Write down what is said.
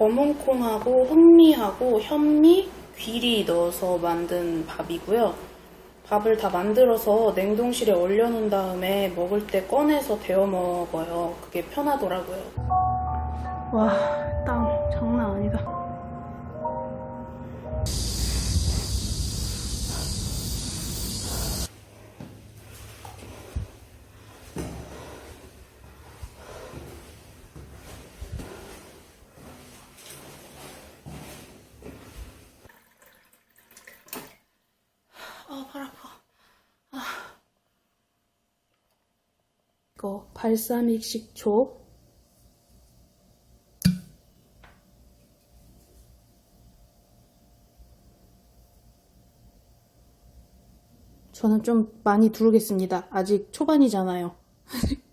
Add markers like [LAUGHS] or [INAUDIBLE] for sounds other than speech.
검은 콩하고 흑미하고 현미, 귀리 넣어서 만든 밥이고요. 밥을 다 만들어서 냉동실에 얼려놓은 다음에 먹을 때 꺼내서 데워 먹어요. 그게 편하더라고요. 와, 땀 장난 아니다. 이거 발사믹 식초. 저는 좀 많이 두르겠습니다. 아직 초반이잖아요. [LAUGHS]